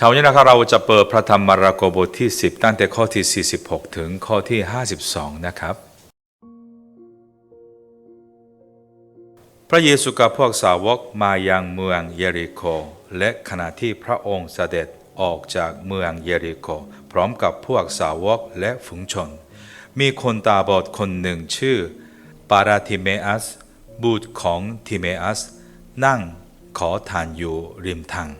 เช้านี้นะครับเราจะเปิดพระธรรมมาระโกบทที่ 10 ตั้งแต่ข้อที่ 46 ถึงข้อที่ 52 นะครับ พระเยซูกับพวกสาวกมายังเมืองเยริโค และขณะที่พระองค์เสด็จออกจากเมืองเยริโค พร้อมกับพวกสาวกและฝูงชน มีคนตาบอดคนหนึ่งชื่อปาราธิเมอัสบุตรของทิเมอัส นั่งขอทานอยู่ริมทาง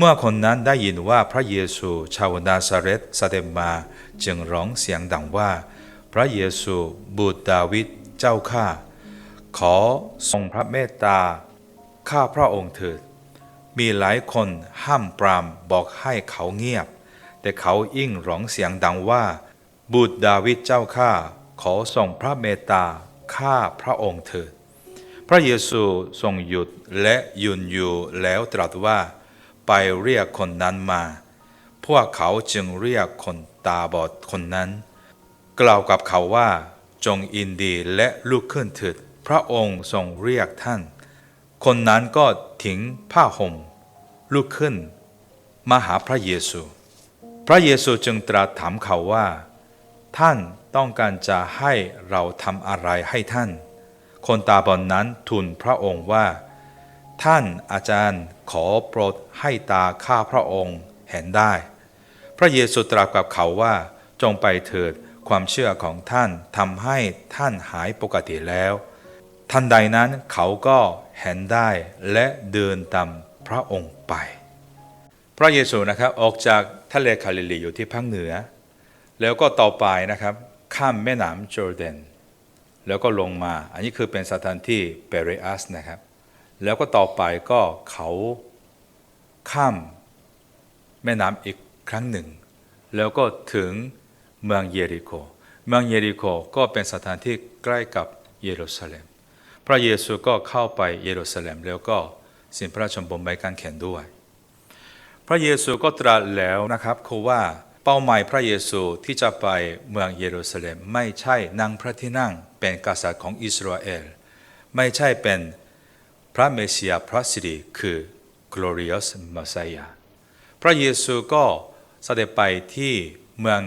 เมื่อคนนั้นได้ยินว่าพระเยซูชาวนาซาเรตเสด็จมาจึงร้องเสียงดังว่า พระเยซูบุตรดาวิดเจ้าข้าขอทรงพระเมตตาข้าพระองค์เถิด มีหลายคนห้ามปรามบอกให้เขาเงียบ แต่เขายิ่งร้องเสียงดังว่า บุตรดาวิดเจ้าข้าขอทรงพระเมตตาข้าพระองค์เถิด พระเยซูทรงหยุดและยืนอยู่แล้วตรัสว่า ไปเรียกคนนั้นมา พวกเขาจึงเรียกคนตาบอดคนนั้น กล่าวกับเขาว่าจงอินดีและลุกขึ้นเถิดพระองค์ทรงเรียกท่าน คนนั้นก็ทิ้งผ้าห่มลุกขึ้น มาหาพระเยซู พระเยซูจึงตรัสถามเขาว่า ท่านต้องการจะให้เราทำอะไรให้ท่าน คนตาบอดนนั้นทูลพระองค์ว่า ท่านอาจารย์ขอโปรดให้ตาข้าพระองค์เห็นได้ พระเยซูตรัสกับเขาว่าจงไปเถิดความเชื่อของท่านทำให้ท่านหายปกติแล้ว ทันใดนั้นเขาก็เห็นได้และเดินตามพระองค์ไป พระเยซูนะครับออกจากทะเลคาลิลีอยู่ที่ภาคเหนือ แล้วก็ต่อไปนะครับข้ามแม่น้ำจอร์แดนแล้วก็ลงมา อันนี้คือเป็นสถานที่เปเรอัสนะครับ แล้วก็ต่อไปก็เขาข้ามแม่น้ำอีกครั้งหนึ่ง แล้วก็ถึงเมืองเยริโค เมืองเยริโคก็เป็นสถานที่ใกล้กับเยรูซาเล็ม พระเยซูก็เข้าไปเยรูซาเล็มแล้วก็สิ้นพระชนม์บนไม้กางเขนด้วย พระเยซูก็ตรัสแล้วนะครับคือว่าเป้าหมายพระเยซูที่จะไปเมืองเยรูซาเล็มไม่ใช่นั่งพระที่นั่งเป็นกษัตริย์ของอิสราเอล ไม่ใช่เป็น ระเมสสิยาพระสิริคือ glorious Messiah พระเยซูก็เสด็จไปที่เมือง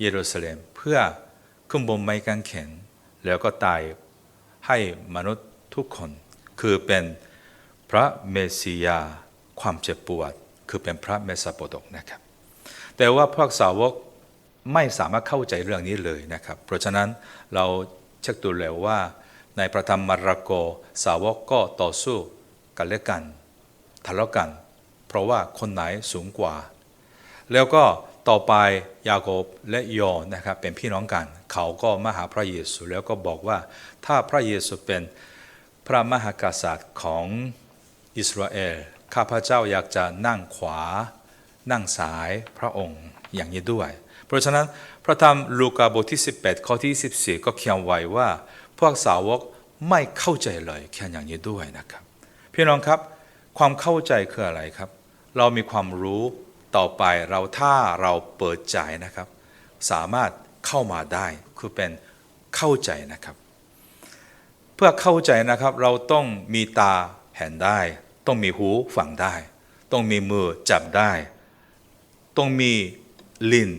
เยรูซาเล็มเพื่อขึ้นบนไม้กางเขนแล้วก็ตายให้มนุษย์ทุกคน คือเป็นพระเมสสิยาความเจ็บปวด คือเป็นพระเมสสโปดกนะครับ แต่ว่าพวกสาวกไม่สามารถเข้าใจเรื่องนี้เลยนะครับ เพราะฉะนั้นเราเช็คดูแล้วว่า ในพระธรรมมาระโก สาวกก็ต่อสู้กันและกันทะเลาะกัน เพราะว่าคนไหนสูงกว่า แล้วก็ต่อไปยาโกบและโยอนะครับเป็นพี่น้องกัน เขาก็มาหาพระเยซูแล้วก็บอกว่าถ้าพระเยซูเป็นพระมหากษัตริย์ของอิสราเอลข้าพเจ้าอยากจะนั่งขวา นั่งซ้ายพระองค์อย่างนี้ด้วย เพราะฉะนั้นพระธรรมลูกาบทที่ 18 ข้อที่ 14 ก็เขียนไว้ว่า พวกสาวกไม่เข้าใจเลยเขียนอย่างนี้ด้วยนะครับ พี่น้องครับ ความเข้าใจคืออะไรครับ เรามีความรู้ต่อไปเราถ้าเราเปิดใจนะครับ สามารถเข้ามาได้คือเป็นเข้าใจนะครับ เพื่อเข้าใจนะครับเราต้องมีตาเห็นได้ ต้องมีหูฟังได้ ต้องมีมือจับได้ ต้องมีลิ้น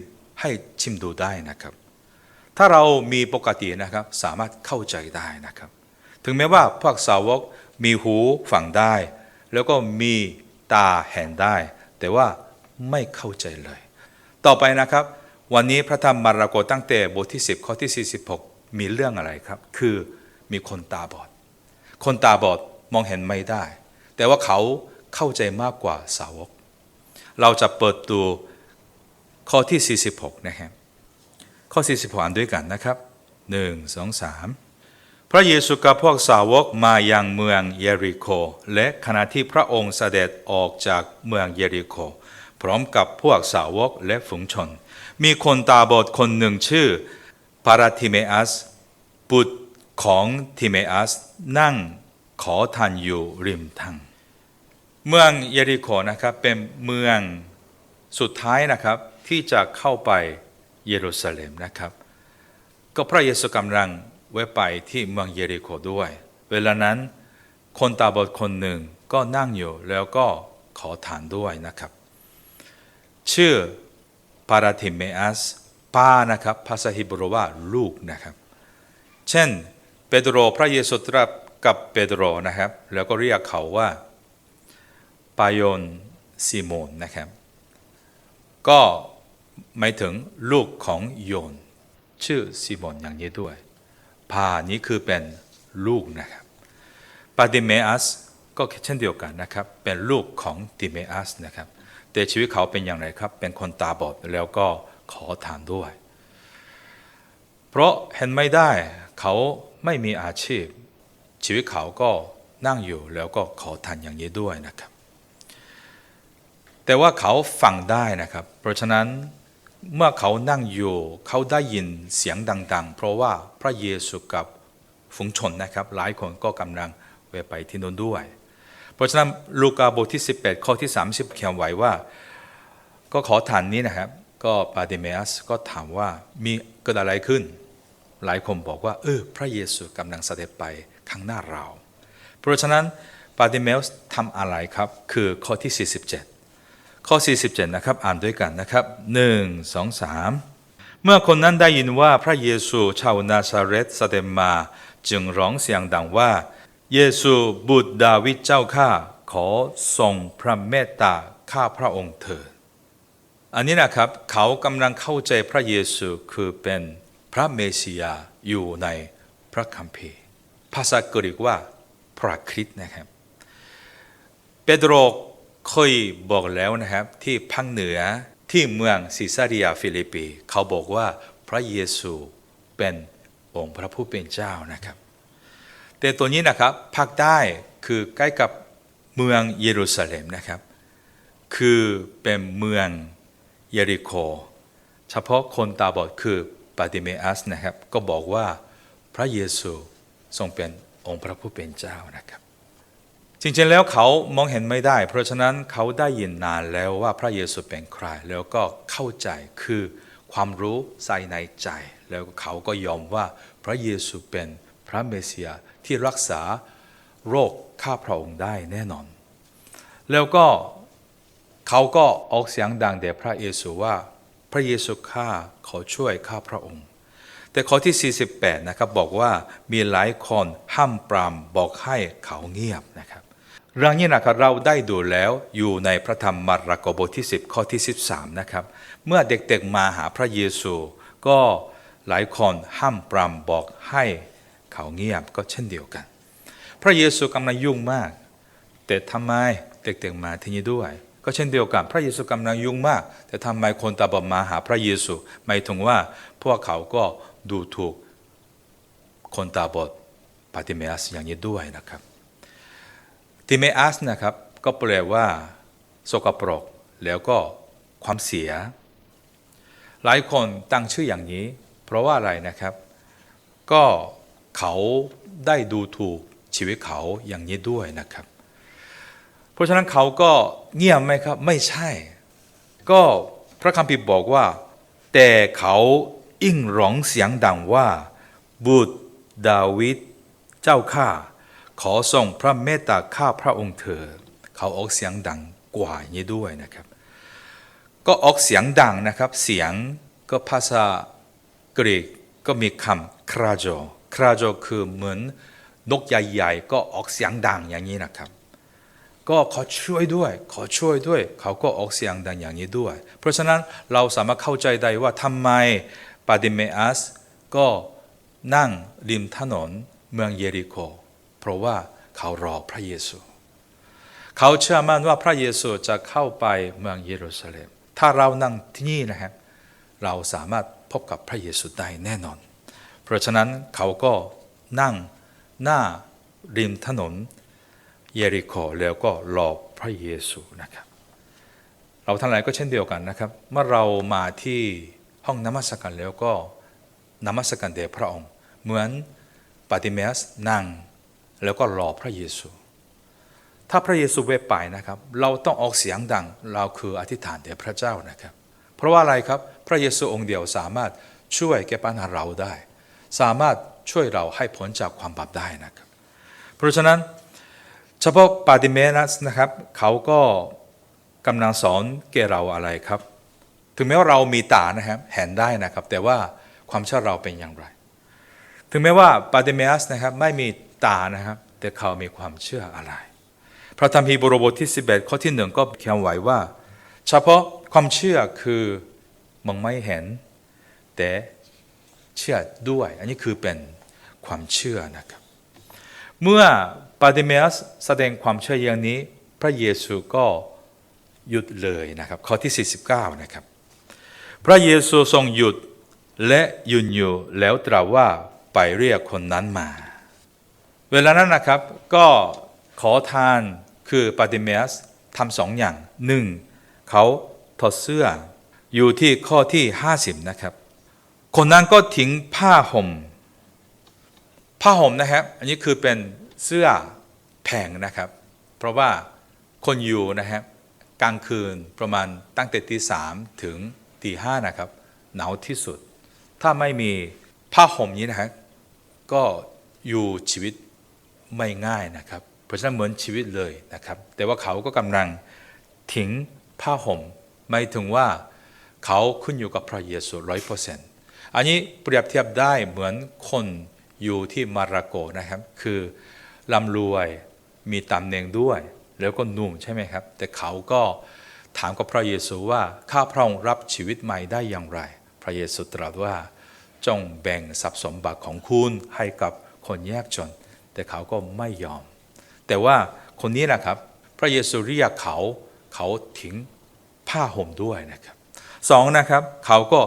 ให้ชิมดูได้นะครับ ถ้าเรามีปกตินะครับสามารถเข้าใจได้นะครับ ถึงแม้ว่าพวกสาวกมีหูฟังได้ แล้วก็มีตาเห็นได้ แต่ว่าไม่เข้าใจเลย ต่อไปนะครับ วันนี้พระธรรมมาระโกตั้งแต่บทที่ 10 ข้อที่ 46 มีเรื่องอะไรครับ คือมีคนตาบอด คนตาบอดมองเห็นไม่ได้ แต่ว่าเขาเข้าใจมากกว่าสาวก เราจะเปิดดูข้อที่ 46 นะครับ ข้อ46อ่านด้วยกันนะครับ 1 2 3 พระเยซูกับพวกสาวกมายังเมืองเยริโค และขณะที่พระองค์เสด็จออกจากเมืองเยริโค พร้อมกับพวกสาวกและฝูงชน มีคนตาบอดคนหนึ่งชื่อปาราธิเมอัสบุตรของทิเมอัสนั่งขอทานอยู่ริมทางเมืองเยริโคนะครับเป็นเมืองสุดท้ายนะครับที่จะเข้าไป เยรูซาเล็มนะครับ ก็พระเยซูกำลังแวะไปที่เมืองเยริโคด้วย เวลานั้นคนตาบอดคนหนึ่งก็นั่งอยู่แล้วก็ขอทานด้วยนะครับ ชื่อปาราธิเมอัสปานะครับภาษาฮิบรูว่าลูกนะครับ เช่นเปโตรพระเยซูตรัสกับเปโตรนะครับ แล้วก็เรียกเขาว่าปายอนซิโมนนะครับ ก็ หมายถึงลูกของโยน ชื่อซิโมนอย่างนี้ด้วยพานี้คือเป็นลูกนะครับปาติเมอัสก็เช่นเดียวกันนะครับ เป็นลูกของติเมอัสนะครับ แต่ชีวิตเขาเป็นอย่างไรครับ เป็นคนตาบอดแล้วก็ขอทานด้วย เพราะเห็นไม่ได้เขาไม่มีอาชีพ ชีวิตเขาก็นั่งอยู่แล้วก็ขอทานอย่างนี้ด้วยนะครับ แต่ว่าเขาฟังได้นะครับ เพราะฉะนั้น เมื่อเขานั่งอยู่เขาได้ยินเสียงดัง ๆ เพราะว่าพระเยซูกับฝูงชนนะครับ หลายคนก็กำลังเวไปที่นู้นด้วย เพราะฉะนั้นลูกาบทที่ 18 ข้อที่ 30 เขียนไว้ว่า ก็ขอทานนี้นะครับ ก็ปาติเมสก็ถามว่ามีเกิดอะไรขึ้น หลายคนบอกว่าเออพระเยซูกำลังเสด็จไปข้างหน้าเรา เพราะฉะนั้นปาติเมสทำอะไรครับ คือข้อที่ 47 ข้อ 47 นะครับ อ่านด้วยกันนะครับ 1 2 3 เมื่อคนนั้นได้ยินว่าพระเยซูชาวนาซาเรตเสด็จมา จึงร้องเสียงดังว่า เยซูบุตรดาวิดเจ้าข้าขอทรงพระเมตตาข้าพระองค์เถิดอันนี้นะครับเขากำลังเข้าใจพระเยซูคือเป็นพระเมสสิยาอยู่ในพระคัมภีร์ ภาษากรีกว่าพระคริสต์นะครับ เปโตร เคยบอกแล้วนะครับที่ภาคเหนือที่เมืองซิซาเรียฟิลิปปี เขาบอกว่าพระเยซูเป็นองค์พระผู้เป็นเจ้านะครับ แต่ตัวนี้นะครับภาคใต้คือใกล้กับเมืองเยรูซาเล็มนะครับ คือเป็นเมืองเยริโค เฉพาะคนตาบอดคือปาติเมอัสนะครับ ก็บอกว่าพระเยซูทรงเป็นองค์พระผู้เป็นเจ้านะครับ จริงๆแล้วเขามองเห็นไม่ได้ เพราะฉะนั้นเขาได้ยินนานแล้วว่าพระเยซูเป็นใคร แล้วก็เข้าใจคือความรู้ใส่ในใจ แล้วเขาก็ยอมว่าพระเยซูเป็นพระเมสสิยาที่รักษาโรคข้าพระองค์ได้แน่นอน แล้วก็เขาก็ออกเสียงดังแด่พระเยซูว่าพระเยซูข้าขอช่วยข้าพระองค์ แต่ข้อที่ 48 นะครับบอกว่ามีหลายคนห้ามปรามบอกให้เขาเงียบนะครับ เรื่องนี้นะครับเราได้ดูแล้วอยู่ในพระธรรมมาระโกบทที่ 10 ข้อที่ 13 นะครับ เมื่อเด็กๆมาหาพระเยซู ก็หลายคนห้ามปรามบอกให้เขาเงียบก็เช่นเดียวกัน พระเยซูกำลังยุ่งมาก แต่ทำไมเด็กๆมาที่นี่ด้วย ก็เช่นเดียวกัน พระเยซูกำลังยุ่งมาก แต่ทำไมคนตาบอดมาหาพระเยซูหมายถึงว่าพวกเขาก็ดูถูกคนตาบอดปาติเมอัสอย่างนี้ด้วยนะครับ ติเมอัสนะครับ ก็แปลว่าสกปรก แล้วก็ความเสีย หลายคนตั้งชื่ออย่างนี้ เพราะว่าอะไรนะครับ ก็เขาได้ดูถูกชีวิตเขาอย่างนี้ด้วยนะครับ เพราะฉะนั้นเขาก็เงียบไหมครับ ไม่ใช่ ก็พระคัมภีร์บอกว่า แต่เขาอิ่งร้องเสียงดังว่า บุตรดาวิดเจ้าข้า ขอส่งพระเมตตาข้าพระองค์เถิดเขาออกเสียงดังกว่าอย่างนี้ด้วยนะครับ ก็ออกเสียงดังนะครับ เสียงก็ภาษากรีกก็มีคำคราโจคราโจคือเหมือนนกใหญ่ๆก็ออกเสียงดังอย่างนี้นะครับ ก็ขอช่วยด้วย ขอช่วยด้วย เขาก็ออกเสียงดังอย่างนี้ด้วย เพราะฉะนั้นเราสามารถเข้าใจได้ว่าทำไมปาดิเมอัสก็นั่งริมถนนเมืองเยริโค เพราะว่าเขารอพระเยซู เขาเชื่อมั่นว่าพระเยซูจะเข้าไปเมืองเยรูซาเล็ม ถ้าเรานั่งที่นี่นะครับเราสามารถพบกับพระเยซูได้แน่นอน เพราะฉะนั้นเขาก็นั่งหน้าริมถนนเยริโคแล้วก็รอพระเยซูนะครับ เราทั้งหลายก็เช่นเดียวกันนะครับ เมื่อเรามาที่ห้องนมัสการแล้วก็นมัสการแด่พระองค์ เหมือนปาติเมสนั่ง แล้วก็รอพระเยซู ถ้าพระเยซูเวไปนะครับ เราต้องออกเสียงดัง เราคืออธิษฐานแด่พระเจ้านะครับ เพราะว่าอะไรครับ พระเยซูองค์เดียวสามารถช่วยแก้ปัญหาเราได้ สามารถช่วยเราให้พ้นจากความบาปได้นะครับ เพราะฉะนั้นเฉพาะปาติเมนัสนะครับ เขาก็กำลังสอนแกเราอะไรครับ ถึงแม้ว่าเรามีตานะครับเห็นได้นะครับ แต่ว่าความเชื่อเราเป็นอย่างไร ถึงแม้ว่าปาเดเมอัสนะครับไม่มี ตานะครับ แต่เขามีความเชื่ออะไร พระธรรมฮีบรูบทที่ 11 ข้อที่หนึ่งก็เขียนไว้ว่า เฉพาะความเชื่อคือมองไม่เห็น แต่เชื่อด้วย อันนี้คือเป็นความเชื่อนะครับ เมื่อปาเดเมอัสแสดงความเชื่ออย่างนี้ พระเยซูก็หยุดเลยนะครับ ข้อที่ 49 นะครับ พระเยซูทรงหยุดและยืนอยู่แล้วตรัสว่าไปเรียกคนนั้นมา เวลานั้นนะครับก็ขอทานคือปาติเมอัสทำสองอย่างหนึ่งเขาถอดเสื้ออยู่ที่ข้อที่ 50 นะครับ คนนั้นก็ทิ้งผ้าห่ม ผ้าห่มนะครับ อันนี้คือเป็นเสื้อแผงนะครับ เพราะว่าคนอยู่นะครับกลางคืนประมาณตั้งแต่ตีสามถึงตีห้านะครับ หนาวที่สุด ถ้าไม่มีผ้าห่มนี้นะครับก็อยู่ชีวิต ไม่ง่ายนะครับ เพราะฉะนั้นเหมือนชีวิตเลยนะครับ แต่ว่าเขาก็กำลังทิ้งผ้าห่มไม่ถึงว่าเขาขึ้นอยู่กับพระเยซูร้อยเปอร์เซ็นต์อันนี้เปรียบเทียบได้เหมือนคนอยู่ที่มาราโกนะครับ คือร่ำรวยมีตำแหน่งด้วย แล้วก็หนุ่มใช่ไหมครับ แต่เขาก็ถามกับพระเยซูว่าข้าพระองค์รับชีวิตใหม่ได้อย่างไร พระเยซูตรัสว่าจงแบ่งทรัพย์สมบัติของคุณให้กับคนยากจน แต่เขาก็ไม่ยอม แต่ว่าคนนี้นะครับ พระเยซูเรียกเขาเขาทิ้งผ้าห่มด้วยนะครับสองนะครับเขาก็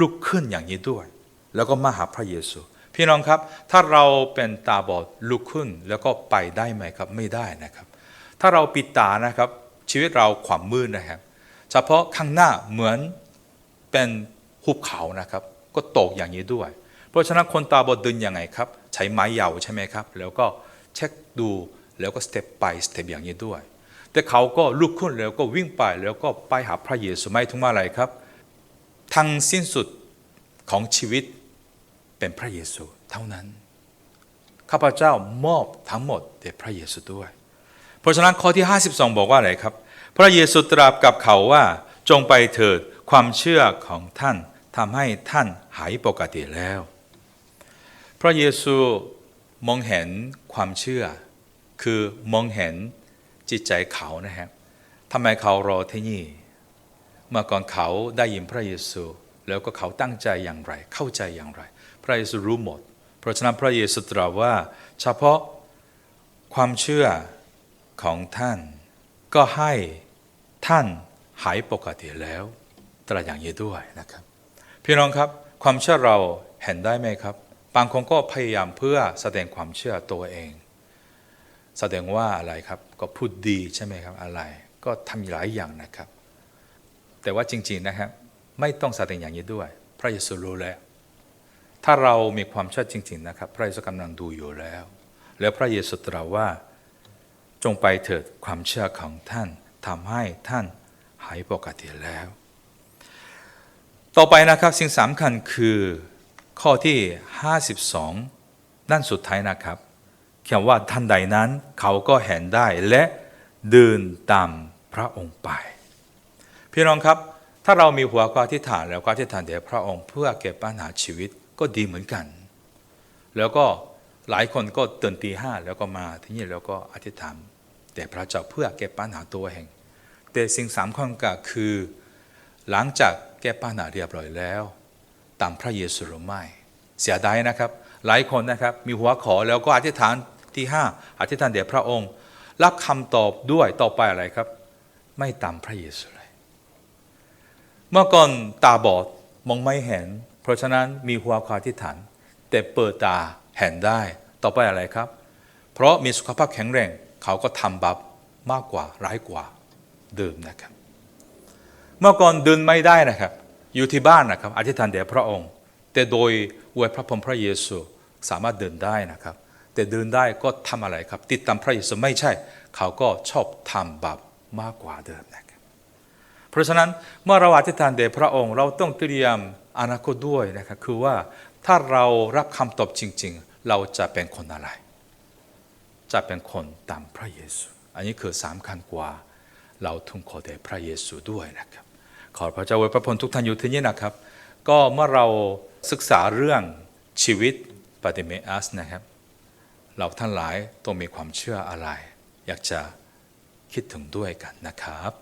ลุกขึ้นอย่างนี้ด้วย แล้วก็มาหาพระเยซู พี่น้องครับ ถ้าเราเป็นตาบอดลุกขึ้นแล้วก็ไปได้ไหมครับไม่ได้นะครับ ถ้าเราปิดตานะครับ ชีวิตเราขวามมืดนะครับ เฉพาะข้างหน้าเหมือนเป็นหุบเขานะครับ ก็ตกอย่างนี้ด้วย ราะฉะนั้นคนตาบอดเดินยังไงครับ ใช้ไม้ยาวใช่ไหมครับ แล้วก็เช็คดูแล้วก็สเต็ปไปสเต็ปอย่างนี้ด้วย แต่เขาก็ลุกขึ้นแล้วก็วิ่งไปแล้วก็ไปหาพระเยซูไม่ถึงว่าอะไรครับ ทั้งสิ้นสุดของชีวิตเป็นพระเยซูเท่านั้น ข้าพเจ้ามอบทั้งหมดแด่พระเยซูด้วย เพราะฉะนั้นข้อที่ 52 บอกว่าอะไรครับ พระเยซูตรัสกับเขาว่าจงไปเถิดความเชื่อของท่านทำให้ท่านหายปกติแล้ว พระเยซูมองเห็นความเชื่อ คือมองเห็นจิตใจเขานะครับทำไมเขารอที่นี่ เมื่อก่อนเขาได้ยินพระเยซู แล้วก็เขาตั้งใจอย่างไร เข้าใจอย่างไร พระเยซูรู้หมด เพราะฉะนั้นพระเยซูตรัสว่า เฉพาะความเชื่อของท่าน ก็ให้ท่านหายปกติแล้วตรัสอย่างนี้ด้วยนะครับ พี่น้องครับความเชื่อเราเห็นได้ไหมครับ บางคนก็พยายามเพื่อแสดงความเชื่อตัวเอง แสดงว่าอะไรครับก็พูดดีใช่ไหมครับอะไร ก็ทำหลายอย่างนะครับ แต่ว่าจริงๆนะครับไม่ต้องแสดงอย่างนี้ด้วย พระเยซูรู้แล้ว ถ้าเรามีความเชื่อจริง ๆนะครับ พระเยซูกำลังดูอยู่แล้ว แล้วพระเยซูตรัสว่าจงไปเถิดความเชื่อของท่านทำให้ท่านหายปกติแล้ว ต่อไปนะครับสิ่งสำคัญคือ ข้อที่ 52 ด้านสุดท้ายนะครับเขียนว่าท่านใดนั้นเขาก็เห็นได้และเดินตามพระองค์ไป พี่น้องครับ ถ้าเรามีหัวข้อที่ฐานแล้วก็ที่ฐานเดี๋ยวพระองค์เพื่อแก้ปัญหาชีวิตก็ดีเหมือนกัน แล้วก็หลายคนก็ตื่นตีห้าแล้วก็มาที่นี่แล้วก็อธิษฐานแต่พระเจ้าเพื่อแก้ปัญหาตัวเองแต่สิ่งสำคัญก็คือ หลังจากแก้ปัญหาเรียบร้อยแล้ว ตามพระเยซูหรือไม่ เสียดายนะครับ หลายคนนะครับมีหัวขอแล้วก็อธิษฐานที่ห้าอธิษฐานเดี๋ยวพระองค์ รับคำตอบด้วยต่อไปอะไรครับ ไม่ตามพระเยซูเลย เมื่อก่อนตาบอดมองไม่เห็น เพราะฉะนั้นมีหัวขออธิษฐาน แต่เปิดตาเห็นได้ต่อไปอะไรครับ เพราะมีสุขภาพแข็งแรงเขาก็ทำบาปมากกว่าร้ายกว่าเดิมนะครับ เมื่อก่อนเดินไม่ได้นะครับ อยู่ที่บ้านนะครับอธิษฐานแด่พระองค์ แต่โดยอวยพระพรพระเยซูสามารถเดินได้นะครับ แต่เดินได้ก็ทำอะไรครับ ติดตามพระเยซูไม่ใช่ เขาก็ชอบทำบาปมากกว่าเดิมนะครับเพราะฉะนั้นเมื่อเราอธิษฐานแด่พระองค์ เราต้องเตรียมอนาคตด้วยนะครับคือว่าถ้าเรารับคำตอบจริง ๆ เราจะเป็นคนอะไร จะเป็นคนตามพระเยซู อันนี้คือสำคัญกว่าเราทุ่งขอแด่พระเยซูด้วยนะครับ ขอพระเจ้าไว้พระพรทุกท่านอยู่ที่นี่นะครับ ก็เมื่อเราศึกษาเรื่องชีวิตปฏิเมอัสนะครับ เราท่านหลายต้องมีความเชื่ออะไร อยากจะคิดถึงด้วยกันนะครับ